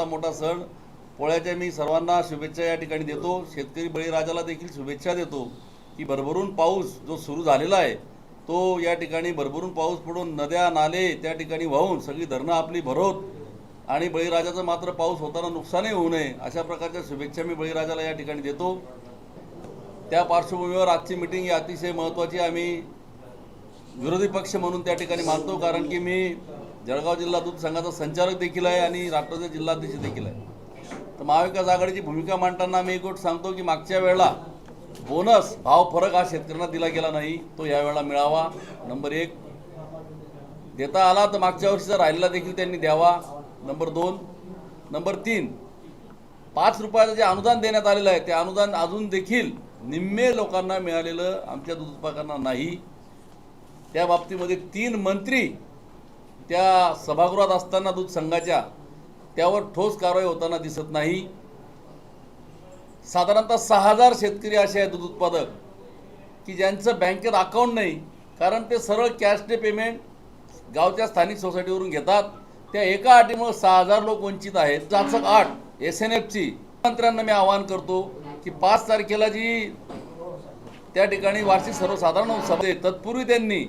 महाराष्ट्रातला मोठा सण. पोळ्याच्या मी सर्वांना शुभेच्छा या ठिकाणी देतो. शेतकरी बळीराजाला देखील शुभेच्छा देतो की भरभरून पाऊस जो सुरू झालेला आहे तो या ठिकाणी भरभरून पाऊस पडून नद्या नाले त्या ठिकाणी वाहून सगळी धरणं आपली भरवत आणि बळीराजाचं मात्र पाऊस होताना नुकसानही होऊ नये अशा प्रकारच्या शुभेच्छा मी बळीराजाला या ठिकाणी देतो. त्या पार्श्वभूमीवर आजची मिटिंग ही अतिशय महत्त्वाची आम्ही विरोधी पक्ष म्हणून त्या ठिकाणी मानतो कारण की मी जळगाव जिल्हा दूध संघाचा संचालक देखील आहे आणि राष्ट्राचे जिल्हाध्यक्ष देखील आहे. तर महाविकास आघाडीची भूमिका मांडताना मी एक गोष्ट सांगतो की मागच्या वेळेला बोनस भाव फरक हा शेतकऱ्यांना दिला गेला नाही तो यावेळेला मिळावा. नंबर एक देता आला तर मागच्या वर्षीचा राहिलेला देखील त्यांनी द्यावा. नंबर दोन नंबर तीन पाच रुपयाचं जे अनुदान देण्यात आलेलं आहे ते अनुदान अजून देखील निम्मे लोकांना मिळालेलं आमच्या दूध उत्पादकांना नाही. त्या बाबतीमध्ये तीन मंत्री त्या सभागृहात असताना दूध संघाच्या त्यावर ठोस कारवाई होताना दिसत नाही. साधारणतः सहा हजार शेतकरी असे आहेत दूध उत्पादक की ज्यांचं बँकेत अकाउंट नाही कारण ते सरळ कॅशने पेमेंट गावच्या स्थानिक सोसायटीवरून घेतात. त्या एका अटीमुळे सहा हजार लोक वंचित आहेत. जाचक आठ एस एन एफची मंत्र्यांना मी आवाहन करतो की पाच तारखेला जी त्या ठिकाणी वार्षिक सर्वसाधारण सभा तत्पूर्वी त्यांनी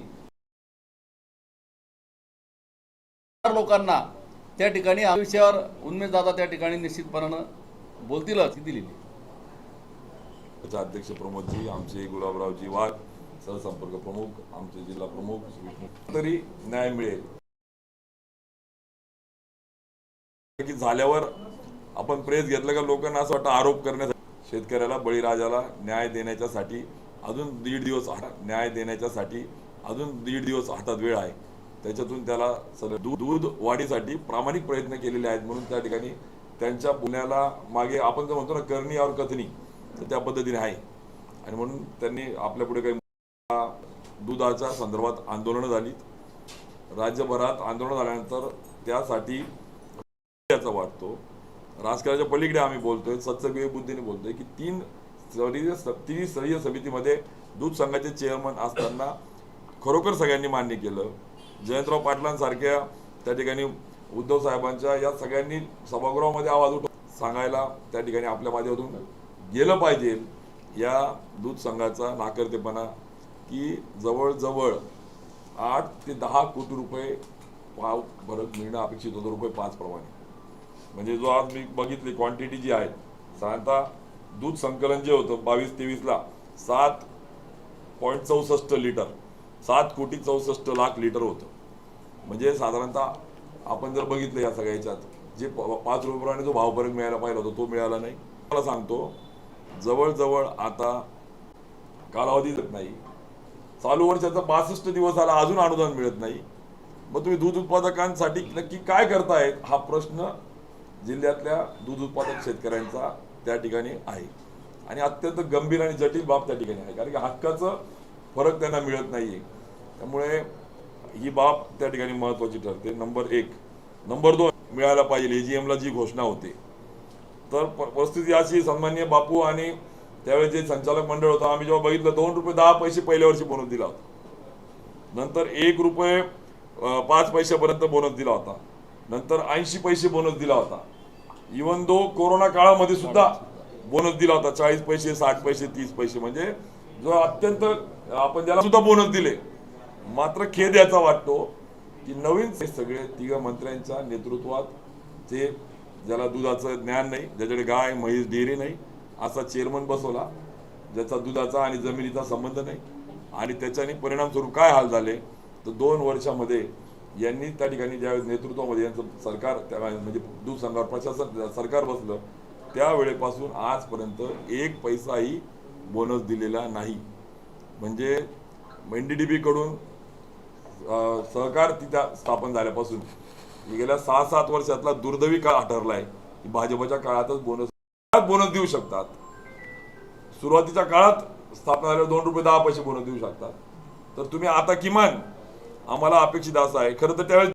लोकांना त्या ठिकाणी विषयावर उन्मेष दादा त्या ठिकाणी निश्चितपणानं बोलतीलच ही दिलेली अध्यक्ष प्रमोदजी आमचे गुलाबरावजी वाघ सहसंपर्क प्रमुख आमचे जिल्हा प्रमुख तरी न्याय मिळेल. झाल्यावर आपण प्रेस घेतलं का लोकांना असं वाटतं आरोप करण्यासाठी? शेतकऱ्याला बळीराजाला न्याय देण्याच्यासाठी अजून दीड दिवस न्याय देण्याच्यासाठी अजून दीड दिवस हातात वेळ आहे. त्याच्यातून त्याला सगळं दूध दूध वाढीसाठी प्रामाणिक प्रयत्न केलेले आहेत म्हणून त्या ठिकाणी त्यांच्या पुण्याला मागे आपण जर म्हणतो ना करणी और कथनी तर त्या पद्धतीने आहे. आणि म्हणून त्यांनी आपल्या पुढे काही दुधाच्या संदर्भात आंदोलनं झाली राज्यभरात आंदोलन झाल्यानंतर त्यासाठी याचा वाटतो. राजकारणाच्या पलीकडे आम्ही बोलतोय सत्सगळी बुद्धीने बोलतोय की तीन स्तरीय तीन स्तरीय समितीमध्ये दूध संघाचे चेअरमन असताना खरोखर सगळ्यांनी मान्य केलं. जयंतराव पाटलांसारख्या त्या ठिकाणी उद्धव साहेबांच्या या सगळ्यांनी सभागृहामध्ये आवाज उठव सांगायला त्या ठिकाणी आपल्या माध्यमातून गेलं पाहिजे या दूध संघाचा नाकर्तेपणा की जवळजवळ आठ ते दहा कोटी रुपये पाव फरक मिळणं अपेक्षित होतं रुपये पाच प्रमाणे. म्हणजे जो आज मी बघितली क्वांटिटी जी आहे साधारणतः दूध संकलन जे होतं बावीस तेवीसला सात पॉईंट चौसष्ट लिटर सात कोटी चौसष्ट लाख लिटर होतं. म्हणजे साधारणतः आपण जर बघितलं या सगळ्या ह्याच्यात जे पाच रुपयाने जो भाव मिळायला पाहिजे होता तो मिळाला नाही. मला सांगतो जवळजवळ आता कालावधी देत नाही. चालू वर्षाचा बासष्ट दिवस आला अजून अनुदान मिळत नाही. मग तुम्ही दूध उत्पादकांसाठी नक्की काय करतायत हा प्रश्न जिल्ह्यातल्या दूध उत्पादक शेतकऱ्यांचा त्या ठिकाणी आहे. आणि अत्यंत गंभीर आणि जटिल बाब त्या ठिकाणी आहे. कारण की हक्काचं फरक त्यांना मिळत नाहीये. त्यामुळे ही बाब त्या ठिकाणी महत्वाची ठरते. नंबर एक. नंबर दोन मिळायला पाहिजे. AGM ला जी घोषणा होते. तर परिस्थिती अशी सन्मान्य बापू आणि त्यावेळेस जे संचालक मंडळ होतं आम्ही जेव्हा बघितलं दोन रुपये दहा पैसे पहिल्या वर्षी बोनस दिला होता. नंतर एक रुपये पाच पैशापर्यंत बोनस दिला होता. नंतर ऐंशी पैसे बोनस दिला होता. इवन दो कोरोना काळामध्ये सुद्धा बोनस दिला होता. चाळीस पैसे साठ पैसे तीस पैसे. म्हणजे जो अत्यंत आपण ज्याला सुद्धा बोनस दिले मात्र खेद याचा वाटतो की नवीन हे सगळे तिघ मंत्र्यांच्या नेतृत्वात ते ज्याला दुधाचं ज्ञान नाही ज्याच्याकडे गाय म्हैस डेअरी नाही असा चेअरमन बसवला ज्याचा दुधाचा आणि जमिनीचा संबंध नाही आणि त्याच्याने परिणामस्वरूप काय हाल झाले तर दोन वर्षामध्ये यांनी त्या ठिकाणी ज्यावेळेस नेतृत्वामध्ये यांचं सरकार त्या म्हणजे दूध संघावर प्रशासन सरकार बसलं त्यावेळेपासून आजपर्यंत एक पैसाही बोनस दिलेला नाही. म्हणजे एनडीडीबी कडून सहकार तिथं स्थापन झाल्यापासून गेल्या सहा सात वर्षातला दुर्दैवी काळ ठरलाय की भाजपच्या काळातच बोनस बोनस देऊ शकतात. सुरुवातीच्या काळात स्थापना झाल्यावर दोन रुपये दहा पैसे बोनस देऊ शकतात. तर तुम्ही आता किमान आम्हाला अपेक्षित असं आहे. खरं तर त्यावेळेस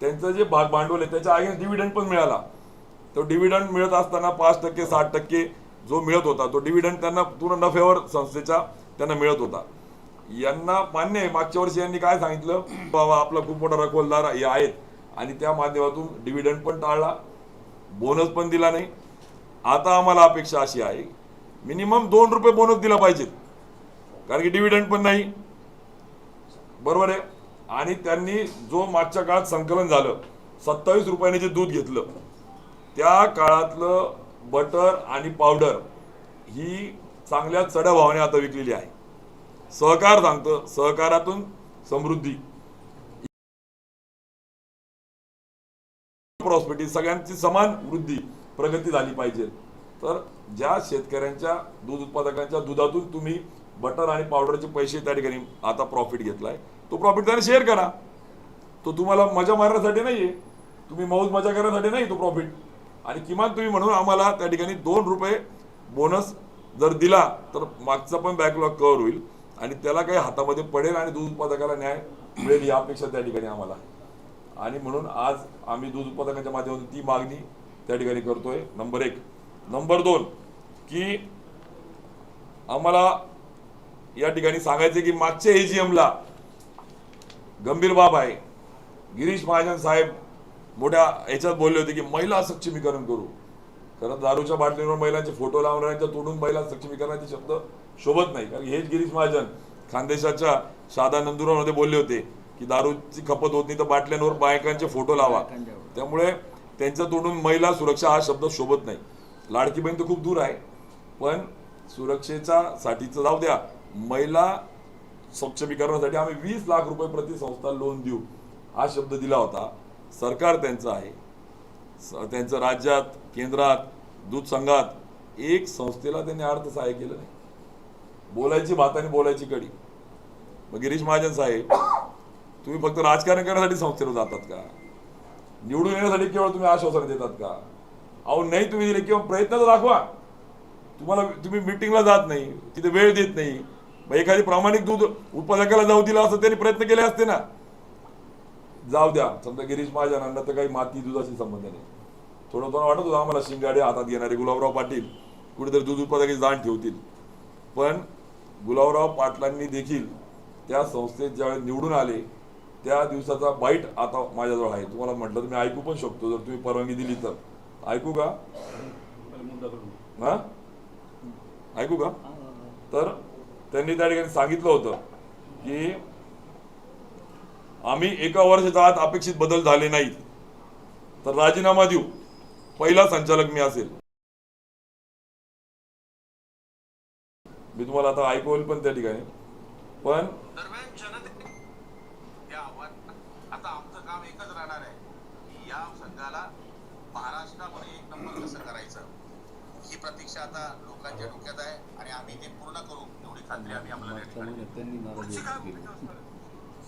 त्यांचं जे भाग भांडवल आहे त्याच्या आगे डिव्हिडंड पण मिळाला. तो डिव्हिडंड मिळत असताना पाच टक्के साठ टक्के जो मिळत होता तो डिव्हिडंड त्यांना पूर्ण नफ्यावर संस्थेच्या त्यांना मिळत होता. यांना मान्य आहे मागच्या वर्षी यांनी काय सांगितलं? बाबा आपला खूप मोठा रखवलदार हे आहेत. आणि त्या माध्यमातून डिव्हिडंड पण टाळला. बोनस पण दिला नाही. आता आम्हाला अपेक्षा अशी आहे मिनिमम दोन रुपये बोनस दिला पाहिजेत. कारण की डिव्हिडंड पण नाही. बरोबर आहे? आणि त्यांनी जो मागच्या काळात संकलन झालं सत्तावीस रुपयाने जे दूध घेतलं त्या काळातलं बटर आणि पावडर ही चांगल्या चढ्या भावाने आता विकलेली आहे. सहकार सांगतं सहकारातून समृद्धी. प्रॉस्पेरिटी सगळ्यांची समान वृद्धी प्रगती झाली पाहिजे. तर ज्या शेतकऱ्यांच्या दूध उत्पादकांच्या दुधातून तुम्ही बटर आणि पावडरचे पैसे त्या ठिकाणी आता प्रॉफिट घेतलाय तो प्रॉफिट त्याने शेअर करा. तो तुम्हाला मजा मारण्यासाठी नाहीये. तुम्ही मौज मजा करण्यासाठी नाही तो प्रॉफिट आणि किमान तुम्ही म्हणून आम्हाला त्या ठिकाणी दोन रुपये बोनस जर दिला तर मागचा पण बॅकलॉग कव्हर होईल. आणि त्याला काही हातामध्ये पडेल आणि दूध उत्पादकाला न्याय मिळेल यापेक्षा त्या ठिकाणी आम्हाला. आणि म्हणून आज आम्ही दूध उत्पादकांच्या माध्यमातून ती मागणी त्या ठिकाणी करतोय. नंबर एक. नंबर दोन की आम्हाला या ठिकाणी सांगायचे की मागच्या एजीएमला ला गंभीर बाब आहे. गिरीश महाजन साहेब मोठ्या याच्यात बोलले होते की महिला सक्षमीकरण करू. कारण दारूच्या बाटलीवर महिलांचे फोटो लावणाऱ्यांच्या तोडून महिला सक्षमीकरणाचे शब्द शोभत नाही. कारण हेच गिरीश महाजन खानदेशाच्या शादा नंदुरबारमध्ये बोलले होते की दारूची खपत होत नाही तर बाटल्यांवर बायकांचे फोटो लावा. त्यामुळे त्यांच्या तोडून महिला सुरक्षा हा शब्द शोभत नाही. लाडकी बहीण तर खूप दूर आहे पण सुरक्षेच्या साठीचं जाऊ द्या. महिला सक्षमीकरणासाठी आम्ही वीस लाख रुपये प्रति संस्था लोन देऊ हा शब्द दिला होता. सरकार त्यांचं आहे. त्यांचं राज्यात केंद्रात दूध संघात एक संस्थेला त्यांनी अर्थ सहाय्य केलं नाही. बोलायची भात आणि बोलायची कडी. मग गिरीश महाजन साहेब तुम्ही फक्त राजकारण करण्यासाठी संस्थेला जातात का? निवडून येण्यासाठी केवळ तुम्ही आश्वासन देतात का? अहो नाही तुम्ही दिले किंवा प्रयत्न तर दाखवा. तुम्हाला तुम्ही मिटिंगला जात नाही तिथे वेळ देत नाही. मग एखादी प्रामाणिक दूध उत्पादकाला जाऊ दिला असं त्यांनी प्रयत्न केले असते ना. जाऊ द्या. समजा गिरीश महाजनांना तर काही माती दुधाशी संबंध नाही. थोडं थोडं वाटत होतं आम्हाला शिंगाडे हातात घेणारे गुलाबराव पाटील कुठेतरी दूध उत्पादकाची जाण ठेवतील. पण गुलाबराव पाटलांनी देखील त्या संस्थेत ज्यावेळेस निवडून आले त्या दिवसाचा बाईट आता माझ्याजवळ आहे. तुम्हाला म्हटलं तर मी ऐकू पण शकतो. जर तुम्ही परवानगी दिली तर. ऐकू का? हा? ऐकू का? तर त्यांनी त्या ठिकाणी सांगितलं होतं की आम्ही एका वर्षाच्या आत अपेक्षित बदल झाले नाहीत. तर राजीनामा देऊ. पहिला संचालक मी असेल. मी तुम्हाला आता ऐकवल पण त्या ठिकाणी. पण या आता आमचं काम एकच राहणार आहे. की या संघाला महाराष्ट्रामध्ये एक नंबर कसं करायचं? ही प्रतीक्षा आता लोकांच्या डोक्यात आहे आणि आम्ही ते पूर्ण करू. एवढी खात्री आम्ही आपल्याला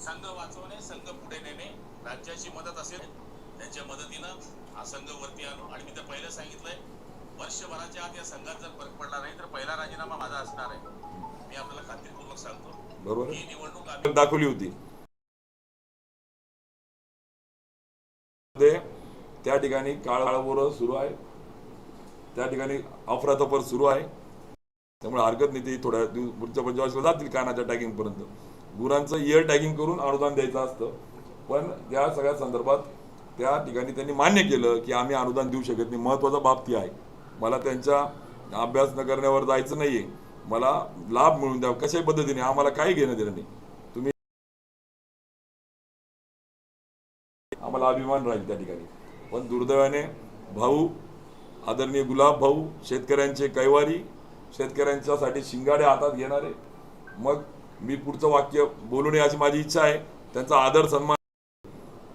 संघ वाचवणे संघ पुढे नेणे राज्याची मदत असेल. त्यांच्या मदतीनं हा संघ वरती आणू. आणि मी तर पहिलं सांगितलंय वर्षभराच्या आत या संघात जर फरक पडला नाही तर पहिला राजीनामा माझा असणार आहे. मी आपल्याला खात्रीपूर्वक सांगतो. बरोबर. ही निवडणूक आम्ही दाखवली होती. त्या ठिकाणी काळाबोर सुरू आहे. त्या ठिकाणी अफरातफर सुरू आहे. त्यामुळे हरकत नाही ते थोड्या दिवस पुढच्या पंचवार्षला जातील कानाच्या टॅगिंग पर्यंत गुरांचं इयर टॅगिंग करून अनुदान द्यायचं असतं. पण त्या सगळ्या संदर्भात त्या ठिकाणी त्यांनी मान्य केलं की आम्ही अनुदान देऊ शकत नाही. महत्त्वाचा बाब ती आहे. मला त्यांच्या अभ्यास न करण्यावर जायचं नाहीये. मला लाभ मिळून द्यावा कशाही पद्धतीने आम्हाला काही घेणं देणं नाही. तुम्ही आम्हाला अभिमान राहील त्या ठिकाणी. पण दुर्दैवाने भाऊ आदरणीय गुलाब भाऊ शेतकऱ्यांचे कैवारी शेतकऱ्यांच्यासाठी शिंगाडे हातात घेणारे मग मी पुढचं वाक्य बोलू नये अशी माझी इच्छा आहे. त्यांचा आदर सन्मान.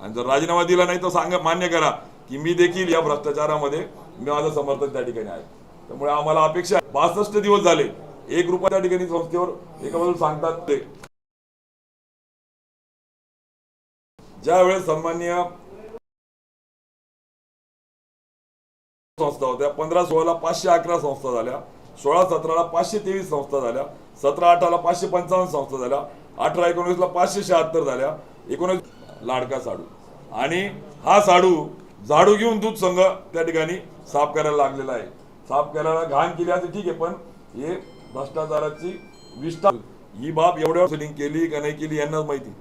आणि जर राजीनामा दिला नाही तर सांगा मान्य करा की मी देखील या भ्रष्टाचारामध्ये मी माझं समर्थन त्या ठिकाणी आहे. त्यामुळे आम्हाला अपेक्षा आहे. बासष्ट दिवस झाले. एक रुपया त्या ठिकाणी संस्थेवर एका बाजूला सांगतात ते. ज्या वेळेस सन्माननीय संस्था होत्या पंधरा सोळाला पाचशे अकरा संस्था झाल्या. सोळा सतराला पाचशे तेवीस संस्था झाल्या. सतरा अठराला पाचशे पंचावन्न संस्था झाल्या. अठरा एकोणीसला पाचशे शहात्तर झाल्या. एकोणीस लाडका साडू. आणि हा साडू झाडू घेऊन दूध संघ त्या ठिकाणी साफ करायला लागलेला आहे. साफ करायला घाण केली असं ठीक आहे पण हे भ्रष्टाचाराची विष्ठा ही बाब एवढ्या सेलिंग केली का नाही केली यांनाच माहिती.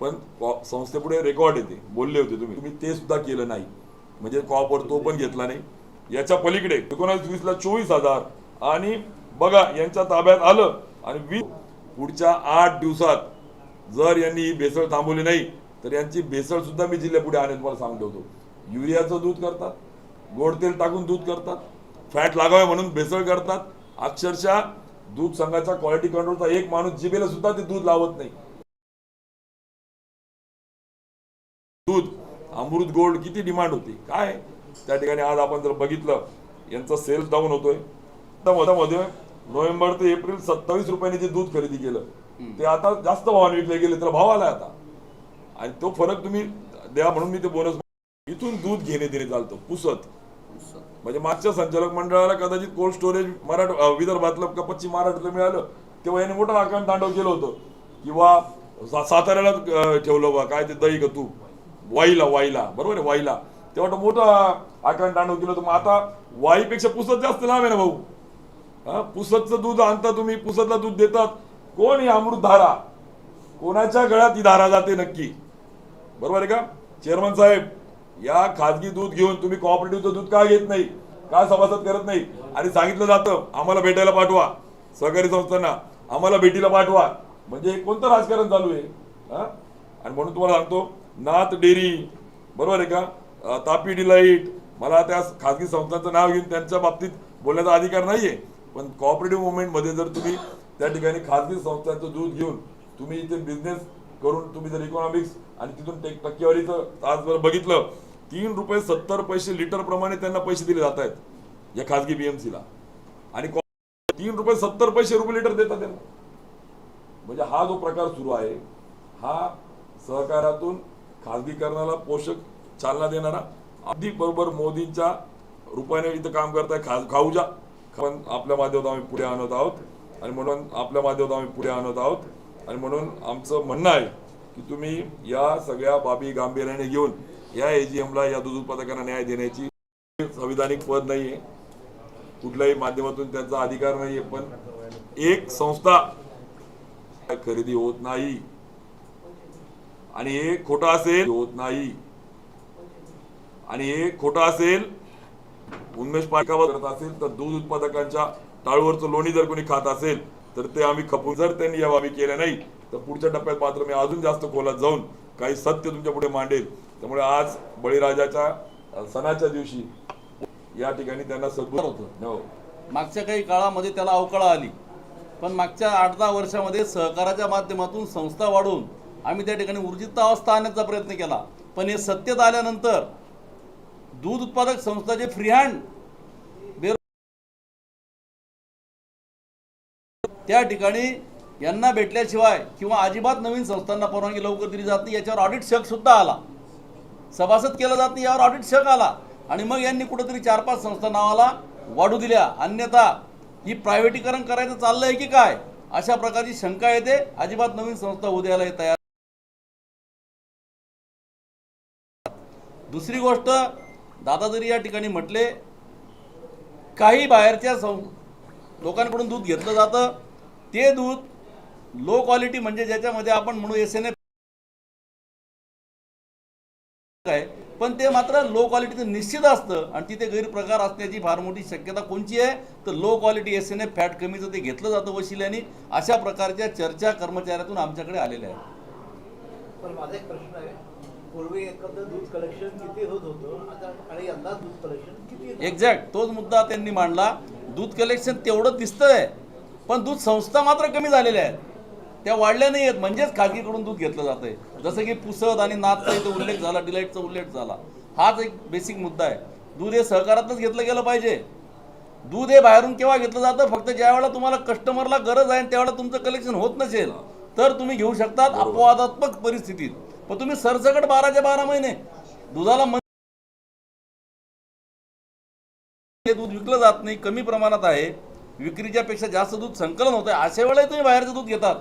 पण संस्थेपुढे रेकॉर्ड येते. बोलले होते तुम्ही. तुम्ही ते सुद्धा केलं नाही. म्हणजे कॉपर तो पण घेतला नाही. याच्या पलीकडे एकोणावीस वीसला चोवीस हजार. आणि बघा यांच्या ताब्यात आलं आणि वीस पुढच्या आठ दिवसात जर यांनी ही भेसळ थांबवली नाही तर यांची भेसळ सुद्धा मी जिल्ह्यापुढे आणेल तुम्हाला सांगतो होतो युरियाचं दूध करतात गोड तेल टाकून दूध करतात फॅट लागावे म्हणून भेसळ करतात. अक्षरशः दूध संघाच्या क्वालिटी कंट्रोलचा एक माणूस जिबेला सुद्धा ते दूध लावत नाही. दूध अमृत गोल्ड किती डिमांड होती? काय? त्या ठिकाणी आज आपण जर बघितलं यांचा सेल्स डाऊन होतोय. त्या मध्ये नोव्हेंबर ते एप्रिल सत्तावीस रुपयांनी जे दूध खरेदी केलं ते आता जास्त भावाने विकले गेले त्याला भाव आलाय आता. आणि तो फरक तुम्ही द्या म्हणून मी ते बोनस इथून दूध घेणे देणे चालतं पुसत. म्हणजे मागच्या संचालक मंडळाला कदाचित कोल्ड स्टोरेज मराठ विदर्भातलं का पश्चिम महाराष्ट्रातलं मिळालं तेव्हा याने मोठं आकांड तांडव केलं होतं. किंवा साताऱ्याला ठेवलं बा काय ते दही का तू वाईला वाईला बरोबर आहे वाईला. तेव्हा तो मोठं आकांड तांडव केलं होतं मग आता वाईपेक्षा पुसत जास्त लांब आहे ना भाऊ. हा पुसतचं दूध आणता तुम्ही पुसतला दूध देतात. कोण ही अमृत धारा? कोणाच्या गळ्यात ही धारा जाते नक्की? बरोबर आहे का? चेअरमन साहेब या खाजगी दूध घेऊन तुम्ही कॉपरेटिव्हचं दूध का घेत नाही? का सभासद करत नाही? आणि सांगितलं जातं आम्हाला भेटायला पाठवा. सहकारी संस्थांना आम्हाला भेटीला पाठवा. म्हणजे कोणतं राजकारण चालू आहे? हा? आणि म्हणून तुम्हाला सांगतो नाथ डेअरी. बरोबर आहे का? तापी डिलाईट मला त्या खाजगी संस्थांचं नाव घेऊन त्यांच्या बाबतीत बोलण्याचा अधिकार नाहीये. पण कॉपरेटिव्ह मुवमेंटमध्ये जर तुम्ही त्या ठिकाणी खाजगी संस्थांचं दूध घेऊन तुम्ही इथे बिझनेस करून तुम्ही जर इकॉनॉमिक्स आणि तिथून टेक टक्केवारीचं आज जर बघितलं तीन रुपये सत्तर पैसे लिटर प्रमाणे त्यांना पैसे दिले जात आहेत या खाजगी बीएमसीला आणि तीन रुपये सत्तर पैसे रुपये लिटर देतात त्यांना. म्हणजे हा जो प्रकार सुरू आहे हा सहकारातून खाजगीकरणाला पोषक चालना देणारा अगदी बरोबर मोदींच्या रूपाने इथं काम करताय खा खाऊजा पण आपल्या माध्यमात आम्ही पुढे आणत आहोत. आणि म्हणून आपल्या माध्यमात आम्ही पुढे आणत आहोत. आणि म्हणून आमचं म्हणणं आहे की तुम्ही या सगळ्या बाबी गांभीर्याने घेऊन या एजीएमला या दूध उत्पादकांना न्याय देण्याची संविधानिक पद नाहीये. कुठल्याही माध्यमातून त्यांचा अधिकार नाहीये. पण एक संस्था खरेदी होत नाही. आणि हे खोटं असेल होत नाही. आणि हे खोटं असेल उन्मेष पाठकावर करत असेल तर दूध उत्पादकांच्या टाळूवरचं लोणी जर कोणी खात असेल तर ते आम्ही खपून जर त्यांनी या बाबी केल्या नाही तर पुढच्या टप्प्यात मात्र मी अजून जास्त खोलात जाऊन काही सत्य तुमच्यापुढे मांडेल. त्यामुळे आज बळीराजाच्या सणाच्या दिवशी या ठिकाणी त्यांना सद्गुण होतं. हो. मागच्या काही काळामध्ये त्याला अवकळा आली पण मागच्या आठ दहा वर्षामध्ये सहकाराच्या माध्यमातून संस्था वाढवून आम्ही त्या ठिकाणी ऊर्जित अवस्था आणण्याचा प्रयत्न केला. पण हे सत्यत आल्यानंतर दूध उत्पादक संस्था जे फ्री हँड त्या ठिकाणी यांना भेटल्याशिवाय किंवा अजिबात नवीन संस्थांना परवानगी लवकर दिली जात नाही. याच्यावर ऑडिट शक सुद्धा आला. सभासद केला जात नाही यावर ऑडिट शक आला. आणि मग यांनी कुठेतरी चार पाच संस्था नावाला वाढू दिल्या. अन्यथा ही प्रायव्हेटीकरण करायचं चाललंय की काय? अशा प्रकारची शंका येते. अजिबात नवीन संस्था उद्याला तयार दुसरी गोष्ट दादा जरी या ठिकाणी म्हटले काही बाहेरच्या सं लोकांकडून दूध घेतलं जातं ते दूध लो क्वालिटी म्हणजे ज्याच्यामध्ये आपण म्हणू एस एन आहे पण ते मात्र लो क्वालिटीचं निश्चित असतं आणि तिथे गैरप्रकार असण्याची फार मोठी शक्यता कोणची आहे? तर low quality S N F fat कमीचं ते घेतलं जातं वशिल्याने. अशा प्रकारच्या चर्चा कर्मचाऱ्यातून आमच्याकडे आलेल्या आहेत. पण माझा एक प्रश्न आहे पूर्वी एकंदर दूध कलेक्शन किती होत होतं? आता आणि यंदा दूध कलेक्शन किती येतं? एक्झॅक्ट तोच मुद्दा त्यांनी मांडला. दूध कलेक्शन तेवढं दिसतंय पण दूध संस्था मात्र कमी झालेल्या आहेत. त्या वाढल्या नाही आहेत. म्हणजेच खाजगीकडून दूध घेतलं जातंय. जसं की पुसद आणि नाथचा इथं उल्लेख झाला डिलाईटचा उल्लेख झाला. हाच एक बेसिक मुद्दा आहे. दूध हे सहकारातच घेतलं गेलं पाहिजे. दूध हे बाहेरून केव्हा घेतलं जातं? फक्त ज्या वेळेला तुम्हाला कस्टमरला गरज आहे त्यावेळेला तुमचं कलेक्शन होत नसेल तर तुम्ही घेऊ शकतात अपवादात्मक परिस्थितीत. पण तुम्ही सरसकट बाराच्या बारा महिने दुधाला मन- हे दूध विकलं जात नाही कमी प्रमाणात आहे. विक्रीच्या पेक्षा जास्त दूध संकलन होतं अशा वेळेला तुम्ही बाहेरचं दूध घेतात.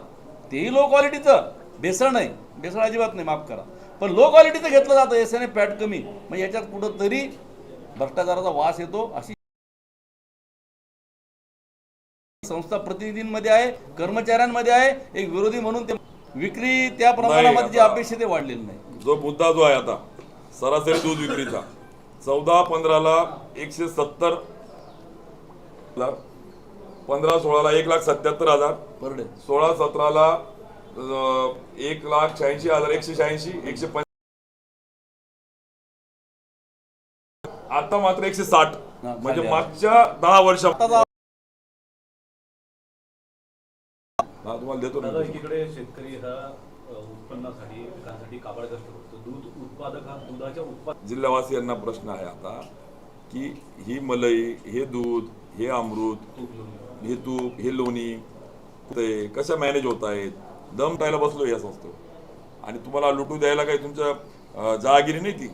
तेही लो क्वालिटीचं बेसळ नाही. बेसळ अजिबात नाही. माफ करा. पण लो क्वालिटीचं घेतलं जातं. एस एन पॅट कमी. मग याच्यात कुठंतरी भ्रष्टाचाराचा वास येतो. अशी संस्था प्रतिनिधींमध्ये आहे कर्मचाऱ्यांमध्ये आहे. एक विरोधी म्हणून ते विक्री त्या प्रमाणामध्ये जी अपेक्षित आहे वाढलेली नाही. जो मुद्दा जो आहे आता सरासरी दूध विक्रीचा चौदा पंधराला एकशे सत्तर पंधरा सोळाला एक लाख सत्याहत्तर हजार पर डे. सोळा सतराला अं, एक लाख शहाऐंशी हजार एकशे शहाऐंशी एकशे पंच आता मात्र एकशे साठ. हा, म्हणजे खाली. मागच्या दहा वर्षा हा तुम्हाला देतो ना दादा एकीकडे शेतकरी हा उत्पन्नासाठी पिकांसाठी काबाड कष्ट करतो दूध उत्पादक हा दुधाच्या उत्पादन जिल्हावासियांना प्रश्न आहे आता की ही मलई हे दूध हे अमृत हे तूप हे लोणी ते कशा मॅनेज होत आहेत दम टायला बसलो या संस्थेवर. आणि तुम्हाला लुटू द्यायला काही तुमच्या जहागिरी नाही ती.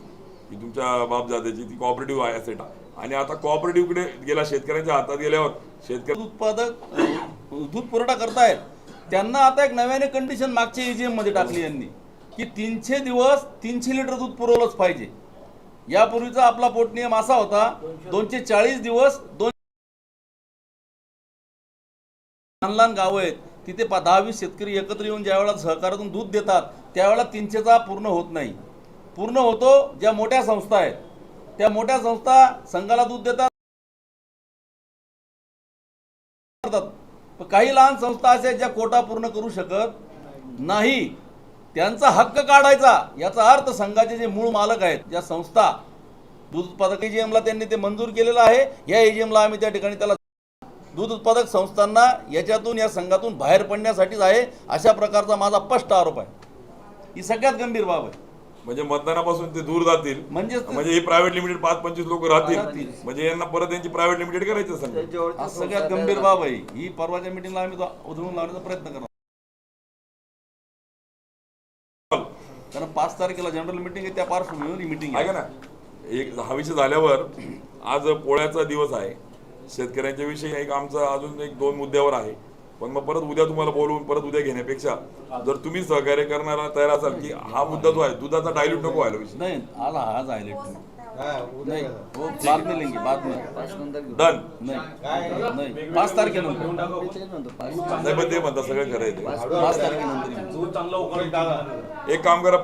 की तुमच्या बापजाद्याची ती कॉपरेटिव्ह आहे असेट. आणि आता कॉपरेटिव्हकडे गेला शेतकऱ्यांच्या हातात गेल्यावर शेतकरी उत्पादक दूध पुरवठा करतायत. त्यांना आता एक नव्याने कंडिशन मागच्या ईजीएममध्ये टाकली यांनी की तीनशे दिवस तीनशे लिटर दूध पुरवलंच पाहिजे. यापूर्वीचा आपला पोटनियम असा होता दोनशे चाळीस दिवस दोन लहान लहान गावं आहेत तिथे पा- दहा वीस शेतकरी एकत्र येऊन ज्या वेळेला सहकारातून दूध देतात त्यावेळेला तीनशेचा पूर्ण होत नाही. पूर्ण होतो ज्या मोठ्या संस्था आहेत. त्या मोठ्या संस्था संघाला दूध देतात काही लहान संस्था अशा आहेत ज्या कोटा पूर्ण करू शकत नाही त्यांचा हक्क काढायचा याचा अर्थ संघाचे जे मूळ मालक आहेत ज्या संस्था दूध उत्पादक एजीएमला त्यांनी ते मंजूर केलेलं आहे या एजीएमला आम्ही त्या ठिकाणी त्याला दूध उत्पादक संस्थांना याच्यातून या संघातून बाहेर पडण्यासाठीच आहे अशा प्रकारचा माझा स्पष्ट आरोप आहे. ही सगळ्यात गंभीर बाब आहे. म्हणजे मतदानापासून ते दूर जातील. म्हणजेच ते- म्हणजे हे प्रायव्हेट लिमिटेड पाच पंचवीस लोक राहतील. म्हणजे यांना परत यांची प्रायव्हेट लिमिटेड करायचं सांग हा सगळ्यात गंभीर बाब आहे. ही परवाच्या मिटिंगला आम्ही उधळून लावण्याचा प्रयत्न करणार कारण पाच तारखेला जनरल मिटिंग आहे त्या पार्श्वभूमीवर ही मिटिंग ऐका ना. एक हा विषय झाल्यावर आज पोळ्याचा दिवस आहे. शेतकऱ्यांच्या विषयी एक आमचा अजून एक दोन मुद्द्यावर आहे. पण मग परत उद्या तुम्हाला बोलवून परत उद्या घेण्यापेक्षा जर तुम्ही सहकार्य करणारा तयार असाल की हा मुद्दा जो आहे दुधाचा डायल्यूट नको व्हायला विषय. नहीं आला आज हाईलाइट में हा, नहीं करा. वो बाद में लेंगे बाद में डन नहीं नहीं. पाच तारखेनंतर नाही पण ते म्हणतात सगळं खरं आहे ते. पाच तारखेनंतर एक काम करा